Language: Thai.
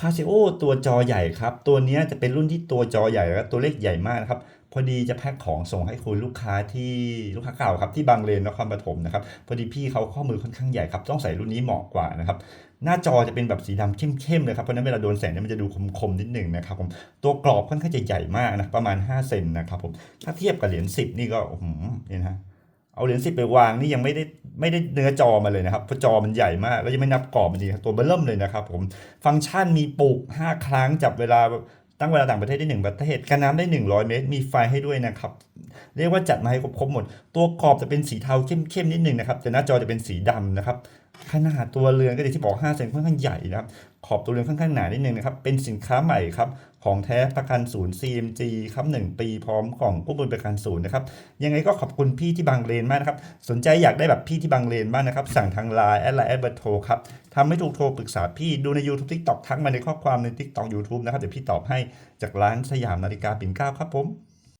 คาซิโอตัวจอใหญ่ครับ ตัวนี้จะเป็นรุ่นที่ตัวจอใหญ่แล้วตัวเลขใหญ่มากนะครับ พอดีจะแพ็คของส่งให้คุณลูกค้าที่ลูกค้าเก่าครับที่บางเลนนครปฐมนะครับ พอดีพี่เขาข้อมือค่อนข้างใหญ่ครับ ต้องใส่รุ่นนี้เหมาะกว่านะครับ หน้าจอจะเป็นแบบสีดำเข้มๆเลยครับ เพราะฉะนั้นเวลาโดนแสงเนี่ยมันจะดูคมๆนิดหนึ่งนะครับผม ตัวกรอบค่อนข้างจะใหญ่มากนะประมาณ 5 เซนนะครับผม ถ้าเทียบกับเหรียญ10 นี่ก็อื้อหือเนี่ยนะเอาเหรียญ10ไปวางนี่ยังไม่ได้ ไม่ได้เนื้อจอมาเลยนะครับเพราะจอมันใหญ่มาก แล้วยังไม่นับกรอบมันดีครับตัวเบื้อเริ่มเลยนะครับผมฟังก์ชันมีปลูก 5 ครั้งจับเวลาตั้งเวลาต่างประเทศได้ 1 ประเทศกันน้ำได้ 100 เมตร มีไฟให้ด้วยนะครับ เรียกว่าจัดมาให้ครบหมด ตัวกรอบจะเป็นสีเทาเข้มๆนิดหนึงนะครับ แต่หน้าจอจะเป็นสีดำนะครับขนาดตัวเรือนก็อย่างที่บอก5เซนค่อนข้างใหญ่นะครับ ขอบตัวเรือนค่อนข้างหนานิดนึงนะครับ เป็นสินค้าใหม่ครับ ของแท้ประกันศูนย์ CMG ครับ 1 ปีพร้อมกล่องกู้บุญประกันศูนย์นะครับ ยังไงก็ขอบคุณพี่ที่บางเลนมากนะครับ สนใจอยากได้แบบพี่ที่บางเลนบ้างนะครับ สั่งทางไลน์แอดไลน์แอดเบอร์โทรครับทำไม่ถูกโทรปรึกษาพี่ดูใน YouTube TikTok ทักมาในข้อความใน TikTok YouTube นะครับเดี๋ยวพี่ตอบให้จากร้านสยามนาฬิกาปิ่นเกล้าครับผม